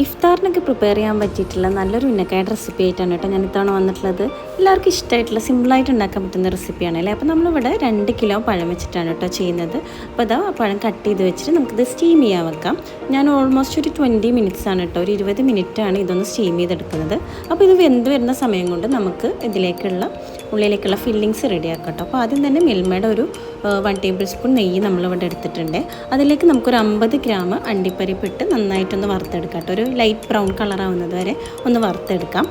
ഇഫ്താറിനൊക്കെ prepare ചെയ്യാൻ പറ്റിയിട്ടുള്ള നല്ലൊരു ഉന്നക്കായ റെസിപ്പി ആയിട്ടാണ് കേട്ടോ ഞാൻ ഇത്തവണ വന്നിട്ടുള്ളത്. എല്ലാവർക്കും ഇഷ്ടമായിട്ടുള്ള സിമ്പിളായിട്ട് ഉണ്ടാക്കാൻ പറ്റുന്ന റെസിപ്പിയാണ് അല്ലേ അപ്പോൾ നമ്മളിവിടെ രണ്ട് കിലോ പഴം വെച്ചിട്ടാണ് കേട്ടോ ചെയ്യുന്നത്. അപ്പോൾ അതാ പഴം കട്ട് ചെയ്ത് വെച്ചിട്ട് നമുക്കിത് സ്റ്റീം ചെയ്യാൻ വെക്കാം. ഞാൻ ഓൾമോസ്റ്റ് ഒരു ട്വന്റി മിനിറ്റ്സ് ആണ് കേട്ടോ ഒരു ഇരുപത് മിനിറ്റാണ് ഇതൊന്ന് സ്റ്റീം ചെയ്തെടുക്കുന്നത്. അപ്പോൾ ഇത് വെന്ത് വരുന്ന സമയം കൊണ്ട് നമുക്ക് ഇതിലേക്കുള്ള ഉള്ളിലേക്കുള്ള ഫില്ലിങ്സ് റെഡിയാക്കാം കേട്ടോ. അപ്പോൾ ആദ്യം തന്നെ മിൽമയുടെ ഒരു വൺ ടേബിൾ സ്പൂൺ നെയ്യ് നമ്മളിവിടെ എടുത്തിട്ടുണ്ട്. അതിലേക്ക് നമുക്കൊരു അമ്പത് ഗ്രാം അണ്ടിപ്പരിപ്പിട്ട് നന്നായിട്ടൊന്ന് വറുത്തെടുക്കാം കേട്ടോ. ഒരു ലൈറ്റ് ബ്രൗൺ കളറാവുന്നത് വരെ ഒന്ന് വറുത്തെടുക്കാം.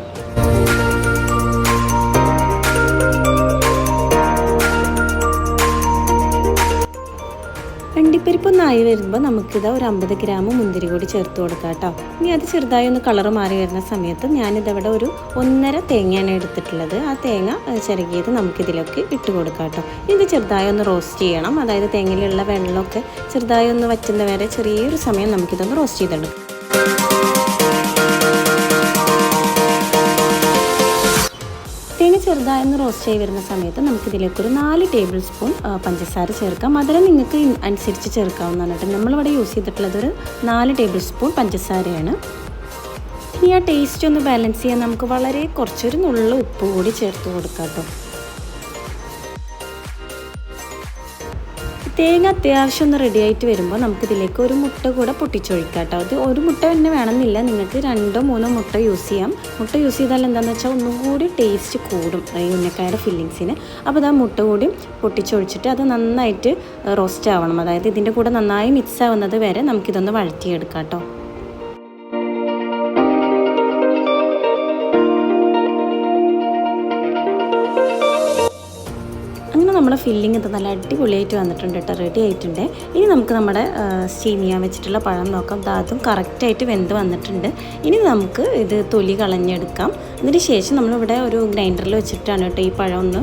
ഒന്നായി വരുമ്പോൾ നമുക്കിത് ഒരു അമ്പത് ഗ്രാം മുന്തിരി കൂടി ചേർത്ത് കൊടുക്കാം കേട്ടോ. ഇനി അത് ചെറുതായി ഒന്ന് കളർ മാറി വരുന്ന സമയത്ത് ഞാനിതവിടെ ഒരു ഒന്നര തേങ്ങയാണ് എടുത്തിട്ടുള്ളത്. ആ തേങ്ങ ചിരകിയത് നമുക്കിതിലൊക്കെ ഇട്ട് കൊടുക്കാം കേട്ടോ. ഇത് ചെറുതായി ഒന്ന് റോസ്റ്റ് ചെയ്യണം. അതായത് തേങ്ങയിലുള്ള വെള്ളമൊക്കെ ചെറുതായി ഒന്ന് വറ്റുന്ന വരെ ചെറിയൊരു സമയം നമുക്കിതൊന്ന് റോസ്റ്റ് ചെയ്തെടുക്കാം. ചെറുതായൊന്ന് റോസ്റ്റ് ചെയ്ത് വരുന്ന സമയത്ത് നമുക്കിതിലേക്ക് ഒരു നാല് ടേബിൾ സ്പൂൺ പഞ്ചസാര ചേർക്കാം. മധുരം നിങ്ങൾക്ക് അനുസരിച്ച് ചേർക്കാവുന്നതാണ് കേട്ടോ. നമ്മളിവിടെ യൂസ് ചെയ്തിട്ടുള്ളത് ഒരു നാല് ടേബിൾ സ്പൂൺ പഞ്ചസാരയാണ്. ഇനി ആ ടേസ്റ്റ് ഒന്ന് ബാലൻസ് ചെയ്യാൻ നമുക്ക് വളരെ കുറച്ചൊരു നുള്ള ഉപ്പ് കൂടി ചേർത്ത് കൊടുക്കാം കേട്ടോ. തേങ്ങ അത്യാവശ്യം ഒന്ന് റെഡി ആയിട്ട് വരുമ്പോൾ നമുക്കിതിലേക്ക് ഒരു മുട്ട കൂടെ പൊട്ടിച്ചൊഴിക്കാം കേട്ടോ അത് ഒരു മുട്ട തന്നെ വേണമെന്നില്ല. നിങ്ങൾക്ക് രണ്ടോ മൂന്നോ മുട്ട യൂസ് ചെയ്യാം. മുട്ട യൂസ് ചെയ്താൽ എന്താണെന്ന് വെച്ചാൽ ഒന്നും കൂടി ടേസ്റ്റ് കൂടും ഈ ഉന്നക്കായുടെ ഫില്ലിങ്സിന് അപ്പോൾ അത് മുട്ട കൂടി പൊട്ടിച്ചൊഴിച്ചിട്ട് അത് നന്നായിട്ട് റോസ്റ്റ് ആവണം. അതായത് ഇതിന്റെ കൂടെ നന്നായി മിക്സ് ആവുന്നത് വരെ നമുക്കിതൊന്ന് വഴറ്റിയെടുക്കാം കേട്ടോ അങ്ങനെ നമ്മുടെ ഫില്ലിംഗ് ഇത് നല്ല അടിപൊളിയായിട്ട് വന്നിട്ടുണ്ട് കേട്ടോ റെഡി ആയിട്ടുണ്ട്. ഇനി നമുക്ക് നമ്മുടെ സ്റ്റീം ചെയ്യാൻ വെച്ചിട്ടുള്ള പഴം നോക്കാം. അതും കറക്റ്റായിട്ട് വെന്ത് വന്നിട്ടുണ്ട്. ഇനി നമുക്ക് ഇത് തൊലി കളഞ്ഞെടുക്കാം. അതിന് ശേഷം നമ്മളിവിടെ ഒരു ഗ്രൈൻഡറിൽ വെച്ചിട്ടാണ് കേട്ടോ ഈ പഴം ഒന്ന്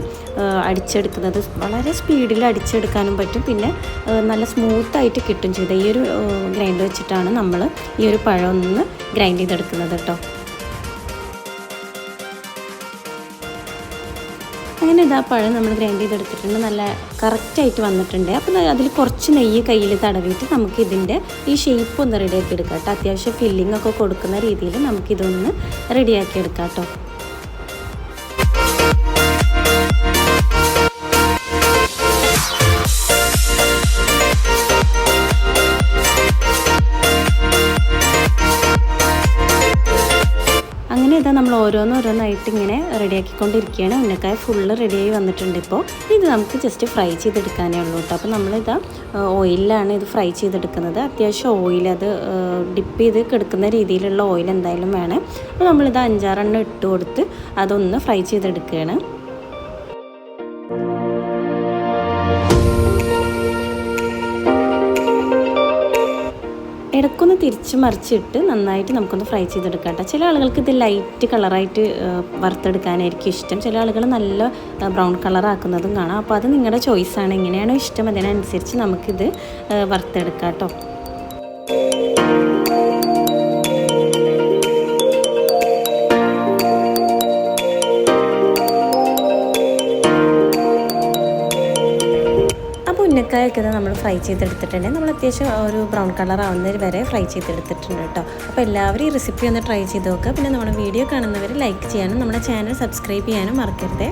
അടിച്ചെടുക്കുന്നത്. വളരെ സ്പീഡിൽ അടിച്ചെടുക്കാനും പറ്റും. പിന്നെ നല്ല സ്മൂത്തായിട്ട് കിട്ടും ചെയ്ത്. ഈ ഒരു ഗ്രൈൻഡർ വെച്ചിട്ടാണ് നമ്മൾ ഈ ഒരു പഴം ഒന്ന് ഗ്രൈൻഡ് ചെയ്തെടുക്കുന്നത് കേട്ടോ. അങ്ങനെ ഇതാ പഴം നമ്മൾ ഗ്രൈൻഡ് ചെയ്തെടുത്തിട്ടുണ്ട്. നല്ല കറക്റ്റായിട്ട് വന്നിട്ടുണ്ട്. അപ്പോൾ അതിൽ കുറച്ച് നെയ്യ് കയ്യിൽ തടവിയിട്ട് നമുക്ക് ഇതിന്റെ ഈ ഷേപ്പ് ഒന്ന് റെഡിയാക്കി എടുക്കാം കേട്ടോ. അത്യാവശ്യം ഫില്ലിംഗ് ഒക്കെ കൊടുക്കുന്ന രീതിയിൽ നമുക്കിതൊന്ന് റെഡിയാക്കി എടുക്കാം കേട്ടോ. അങ്ങനെ ഇതാ നമ്മൾ ഓരോന്നോരോന്നായിട്ട് ഇങ്ങനെ റെഡിയാക്കിക്കൊണ്ടിരിക്കുകയാണ്. ഉന്നക്കായ ഫുള്ള് റെഡിയായി വന്നിട്ടുണ്ട് ഇപ്പോൾ ഇത് നമുക്ക് ജസ്റ്റ് ഫ്രൈ ചെയ്തെടുക്കാനേ ഉള്ളൂ കേട്ടോ അപ്പോൾ നമ്മളിതാ ഓയിലിലാണ് ഇത് ഫ്രൈ ചെയ്തെടുക്കുന്നത്. അത്യാവശ്യം ഓയിൽ അത് ഡിപ്പ് ചെയ്ത് കിടക്കുന്ന രീതിയിലുള്ള ഓയിൽ എന്തായാലും വേണം. അപ്പോൾ നമ്മളിത് അഞ്ചാറെണ്ണം ഇട്ട് കൊടുത്ത് അതൊന്ന് ഫ്രൈ ചെയ്തെടുക്കുകയാണ്. ഇടയ്ക്കൊന്ന് തിരിച്ച് മറിച്ചിട്ട് നന്നായിട്ട് നമുക്കൊന്ന് ഫ്രൈ ചെയ്തെടുക്കാം കേട്ടോ. ചില ആളുകൾക്ക് ഇത് ലൈറ്റ് കളറായിട്ട് വറുത്തെടുക്കാനായിരിക്കും ഇഷ്ടം. ചില ആളുകൾ നല്ല ബ്രൗൺ കളറാക്കുന്നതും കാണാം. അപ്പോൾ അത് നിങ്ങളുടെ ചോയ്സാണ് എങ്ങനെയാണോ ഇഷ്ടം അതിനനുസരിച്ച് നമുക്കിത് വറുത്തെടുക്കാം കേട്ടോ. ഉന്നക്കായൊക്കെ നമ്മൾ ഫ്രൈ ചെയ്തെടുത്തിട്ടുണ്ട് നമ്മൾ അത്യാവശ്യം ഒരു ബ്രൗൺ കളർ ആവുന്നവർ വരെ ഫ്രൈ ചെയ്തെടുത്തിട്ടുണ്ട് കേട്ടോ. അപ്പോൾ എല്ലാവരും ഈ റെസിപ്പി ഒന്ന് ട്രൈ ചെയ്ത് നോക്കുക. പിന്നെ നമ്മുടെ വീഡിയോ കാണുന്നവർ ലൈക്ക് ചെയ്യാനും നമ്മുടെ ചാനൽ സബ്സ്ക്രൈബ് ചെയ്യാനും മറക്കരുത്.